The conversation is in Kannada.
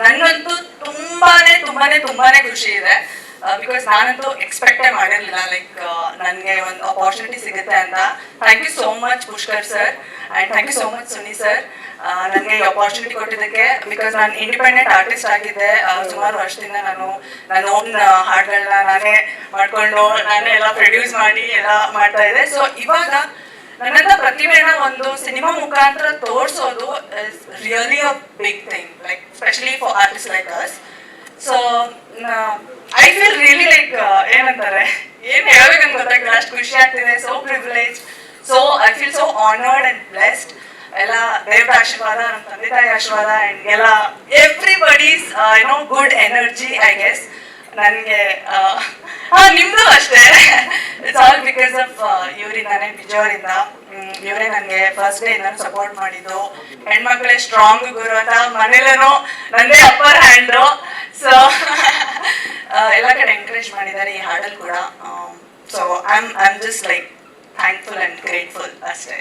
ನನಗಂತೂ ತುಂಬಾನೇ ತುಂಬಾನೇ ತುಂಬಾನೇ ಖುಷಿ ಇದೆ. ಬಿಕಾಸ್ ನಾನಂತೂ ಎಕ್ಸ್ಪೆಕ್ಟೇ ಮಾಡಿರಲಿಲ್ಲ ಲೈಕ್ ನನಗೆ ಒಂದು ಅಪಾರ್ಚುನಿಟಿ ಸಿಗುತ್ತೆ ಅಂತ. Thank you so much Pushkar sir and thank you so much Suni sir ನನಗೆ ಈ ಅಪಾರ್ಚುನಿಟಿ ಕೊಟ್ಟಿದ್ದಕ್ಕೆ ಬಿಕಾಸ್ ನಾನು ಇಂಡಿಪೆಂಡೆಂಟ್ ಆರ್ಟಿಸ್ಟ್ ಆಗಿದ್ದೆ. ಸುಮಾರು ವರ್ಷದಿಂದ ನಾನು ನನ್ನ ಓನ್ ಹಾಡುಗಳನ್ನ ನಾನೇ ಮಾಡ್ಕೊಂಡು, ನಾನೇ ಎಲ್ಲ ಪ್ರೊಡ್ಯೂಸ್ ಮಾಡಿ, ಎಲ್ಲ ಮಾಡ್ತಾ ಇದ್ದೆ. ಸೊ ಇವಾಗ ನನ್ನಂತ ಪ್ರತಿಭೆನ ಒಂದು ಸಿನಿಮಾ ಮುಖಾಂತರ ತೋರಿಸೋದು really a big thing like specially for artist like us so I feel really like ಏನಂತಾರೆ, ಏನು ಹೇಳ್ಬೇಕಂತ ಗೊತ್ತಾಗಿಲ್ಲ ಅಷ್ಟು ಖುಷಿ ಆಗ್ತಿದೆ so privilege so I feel so honoured and blessed ಎಲ್ಲ ದೇವರ ಆಶೀರ್ವಾದ, ನಮ್ಮ ತಂದೆ ತಾಯಿ ಆಶೀರ್ವಾದ ಅಂಡ್ ಎಲ್ಲ everybody's no good energy I guess ನನಗೆ ನಿಮ್ದು ಅಷ್ಟೇ. ಬಿಕಾಸ್ ಆಫ್ ಇವರಿಂದಾನೆ, ಬಿಜೋರಿಂದ. ಇವರೇ ನನಗೆ ಫಸ್ಟ್ ಡೇ ನಾನು ಸಪೋರ್ಟ್ ಮಾಡಿದ್ದು. ಹೆಣ್ಮಕ್ಳೇ ಸ್ಟ್ರಾಂಗ್ ಗುರು ಅಂತ ಮನೇಲೂ ನಂದೇ ಅಪ್ಪರ್ ಹ್ಯಾಂಡ್ ಸೊ ಎಲ್ಲ ಕಡೆ ಎನ್ಕರೇಜ್ ಮಾಡಿದ್ದಾರೆ ಈ ಹಾಡಲ್ಲಿ ಕೂಡ. So I am I am just like thankful and grateful ಅಷ್ಟೇ.